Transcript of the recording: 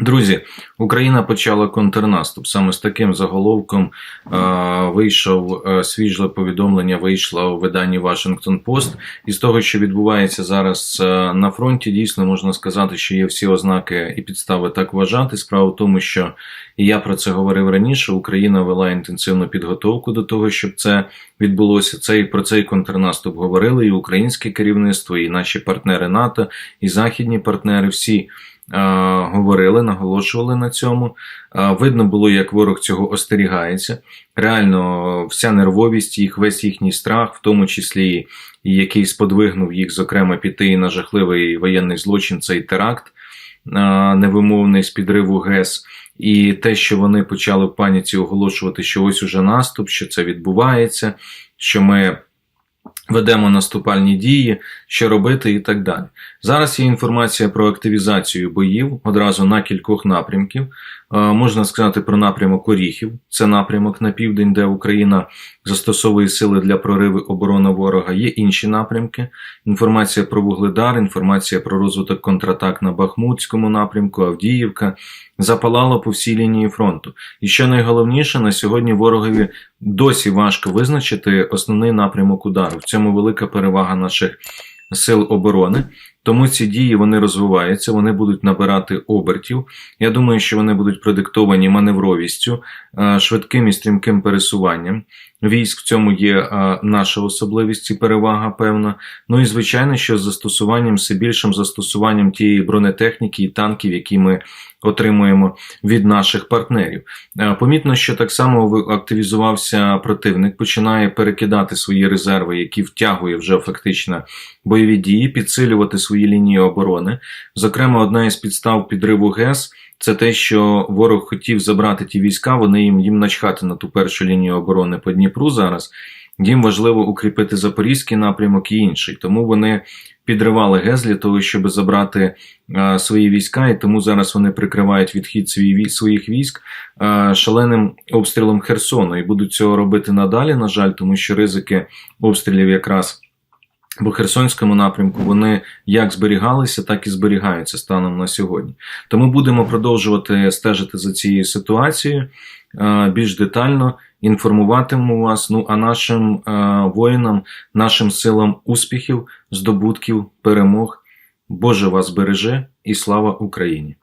Друзі, Україна почала контрнаступ. Саме з таким заголовком е, вийшов е, свіже повідомлення, вийшло у виданні Washington Post. І з того, що відбувається зараз е, на фронті, дійсно можна сказати, що є всі ознаки і підстави так вважати. Справа в тому, що і я про це говорив раніше. Україна вела інтенсивну підготовку до того, щоб це відбулося. Цей про цей контрнаступ говорили і українське керівництво, і наші партнери НАТО, і західні партнери. Всі говорили, наголошували на цьому. Е, Видно було, як ворог цього остерігається. Реально, вся нервовість, їх, весь їхній страх, в тому числі який сподвигнув їх, зокрема, піти на жахливий воєнний злочин, цей теракт е, невимовний з підриву ГЕС. І те, що вони почали в паніці оголошувати, що ось уже наступ, що це відбувається, що ми ведемо наступальні дії, що робити і так далі. Зараз є інформація про активізацію боїв одразу на кількох напрямків. Е, Можна сказати про напрямок Оріхів, це напрямок на південь, де Україна застосовує сили для прориви оборони ворога. Є інші напрямки. Інформація про Вугледар, інформація про розвиток контратак на Бахмутському напрямку, Авдіївка. Запалало по всій лінії фронту. І що найголовніше, на сьогодні ворогові досі важко визначити основний напрямок удару. В цьому велика перевага наших сил оборони. Тому ці дії вони розвиваються, вони будуть набирати обертів. Я думаю, що вони будуть продиктовані маневровістю, е, швидким і стрімким пересуванням. Військ в цьому є е, наша особливість і перевага певна. Ну і звичайно, що з застосуванням все більшим застосуванням тієї бронетехніки і танків, які ми отримуємо від наших партнерів. Е, Помітно, що так само активізувався противник, починає перекидати свої резерви, які втягує вже фактично бойові дії, підсилювати свої лінії оборони. Зокрема, одна із підстав підриву ГЕС. Це те, що ворог хотів забрати ті війська, вони їм їм начхати на ту першу лінію оборони по Дніпру зараз. Їм важливо укріпити запорізький напрямок і інший. Тому вони підривали ГЕС для того, щоб забрати е, свої війська, і тому зараз вони прикривають відхід свій, своїх військ е, шаленим обстрілом Херсону. І будуть цього робити надалі, на жаль, тому що ризики обстрілів якраз по Херсонському напрямку вони як зберігалися, так і зберігаються станом на сьогодні. Тому будемо продовжувати стежити за цією ситуацією е, більш детально, інформуватимемо вас. Ну а нашим е, воїнам, нашим силам успіхів, здобутків, перемог. Боже вас береже і слава Україні!